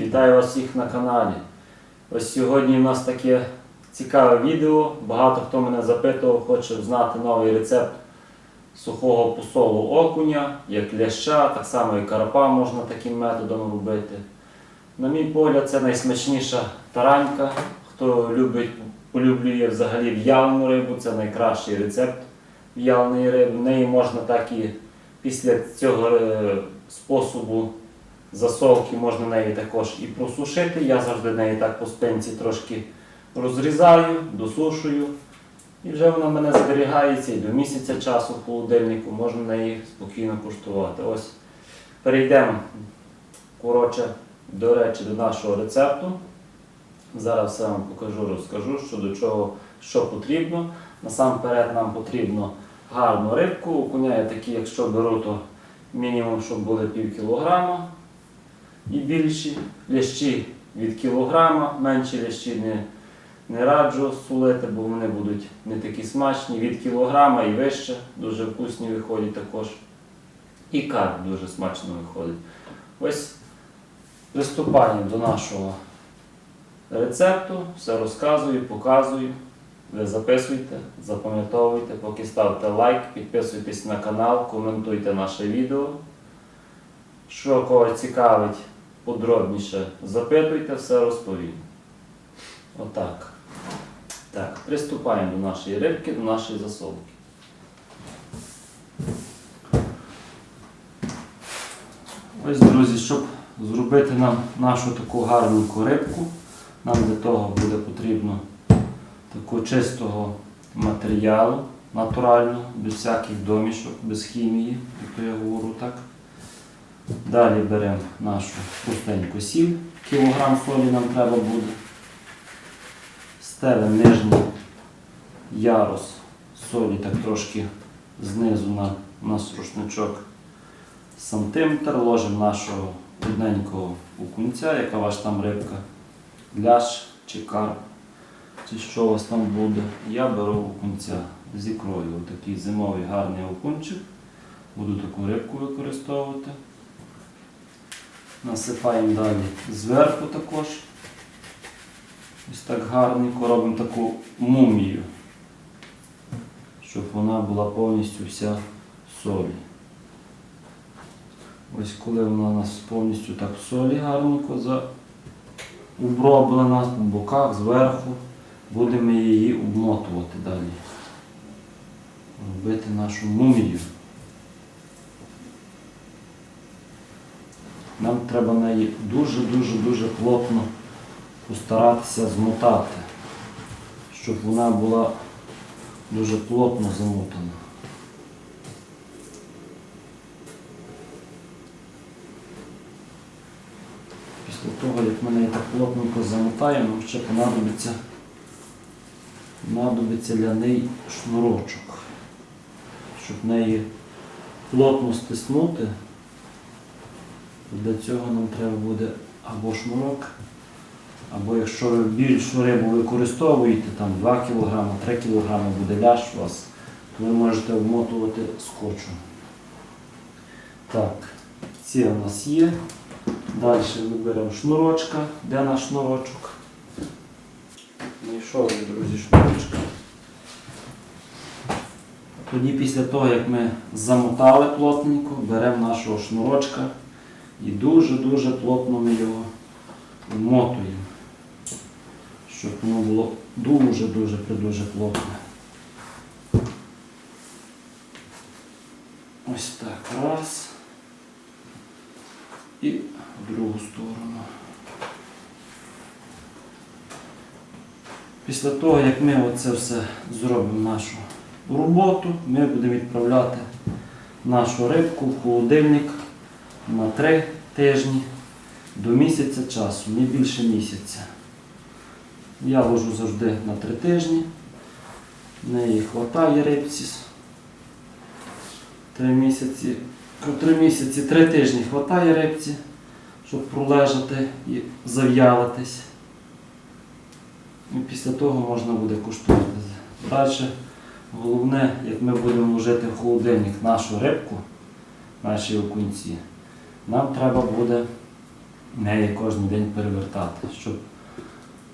Вітаю вас всіх на каналі. Ось сьогодні в нас таке цікаве відео. Багато хто мене запитував, хоче знати новий рецепт сухого посолу окуня, як ляща, так само і карапа можна таким методом робити. На мій погляд, це найсмачніша таранька. Хто любить, полюблює взагалі в'ялену рибу, це найкращий рецепт в'яленої риби. В неї можна так і після цього е, способу засолки можна неї також і просушити. Я завжди неї так по спинці трошки розрізаю, досушую. І вже вона в мене зберігається і до місяця часу в холодильнику можна неї спокійно куштувати. Ось перейдемо коротше, до речі, до нашого рецепту. Зараз все вам покажу, розкажу, що до чого, що потрібно. Насамперед нам потрібно гарну рибку. Окуня я такі, якщо беру, то мінімум, щоб були пів кілограма і більші. Лящі від кілограма, менші лящі не, не раджу сулити, бо вони будуть не такі смачні. Від кілограма і вище дуже вкусні виходять також. І карп дуже смачно виходить. Ось приступаємо до нашого рецепту, все розказую, показую. Ви записуйте, запам'ятовуйте, поки ставте лайк, підписуйтесь на канал, коментуйте наше відео. Що когось цікавить подробніше, запитуйте, все розповім. Отак. Так, приступаємо до нашої рибки, до нашої засолки. Ось, друзі, щоб зробити нам нашу таку гарненьку рибку, нам для того буде потрібно такого чистого матеріалу, натурального, без всяких домішок, без хімії, як то я говорю так. Далі беремо нашу пустеньку сіль, кілограм солі нам треба буде. Стелимо нижній ярус солі так трошки знизу на, на рушничок сантиметр, ложимо нашого одненького окунця, яка ваша там рибка, ляш чи карп, чи що у вас там буде. Я беру окунця з ікрою. Отакий зимовий гарний окунчик. Буду таку рибку використовувати. Насипаємо далі зверху також. Ось так гарненько робимо таку мумію, щоб вона була повністю вся в солі. Ось коли вона у нас повністю так в солі гарненько оброблена по боках, зверху, будемо її обмотувати далі. Робити нашу мумію. Нам треба неї дуже-дуже-дуже плотно постаратися змотати, щоб вона була дуже плотно замотана. Після того, як ми неї так плотненько замотаємо, ще понадобиться, понадобиться ляний шнурочок, щоб неї плотно стиснути. Для цього нам треба буде або шнурок, або якщо ви більшу рибу використовуєте, там 2 кг, 3 кг буде ляж у вас, то ви можете обмотувати скотчем. Так, ці у нас є. Далі ми беремо шнурочка. Де наш шнурочок? Знайшов друзі, шнурочка. Тоді після того, як ми замотали плотненько, беремо нашого шнурочка і дуже-дуже плотно ми його вмотуємо, щоб воно було дуже-дуже дуже плотне. Ось так. Раз. І в другу сторону. Після того, як ми оце все зробимо нашу роботу, ми будемо відправляти нашу рибку в холодильник на три тижні до місяця часу, не більше місяця. Я ложу завжди на три тижні. Неї вистачає рибці. Три місяці, три місяці, три тижні вистачає рибці, щоб пролежати і зав'ялитись. І після того можна буде куштувати. Далі головне, як ми будемо вложити в холодильник нашу рибку, наші окунці, нам треба буде неї кожен день перевертати, щоб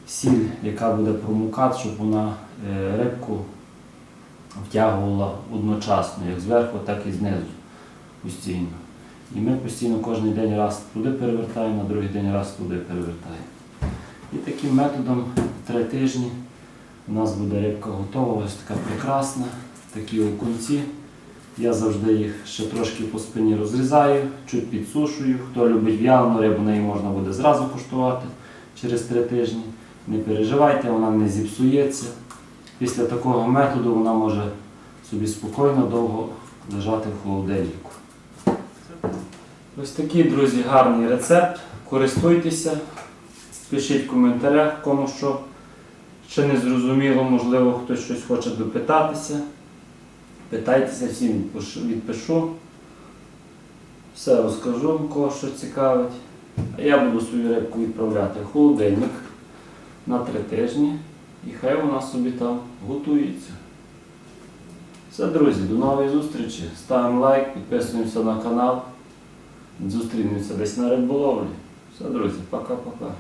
сіль, яка буде промукати, щоб вона е, рибку втягувала одночасно, як зверху, так і знизу постійно. І ми постійно кожен день раз туди перевертаємо, на другий день раз туди перевертаємо. І таким методом три тижні у нас буде рибка готова, ось така прекрасна, такі окунці. Я завжди їх ще трошки по спині розрізаю, чуть підсушую. Хто любить в'ялену рибу, неї можна буде зразу куштувати через три тижні. Не переживайте, вона не зіпсується. Після такого методу вона може собі спокійно довго лежати в холодильнику. Ось такий, друзі, гарний рецепт. Користуйтеся, пишіть в коментарях, кому що ще не зрозуміло, можливо, хтось щось хоче допитатися. Питайтеся, всім відпишу-. Все розкажу, кого що цікавить. А я буду свою рибку відправляти в холодильник на три тижні. І хай вона собі там готується. Все, друзі, до нової зустрічі. Ставимо лайк, підписуємося на канал. Зустрінемося десь на риболовлі. Все, друзі, пока-пока.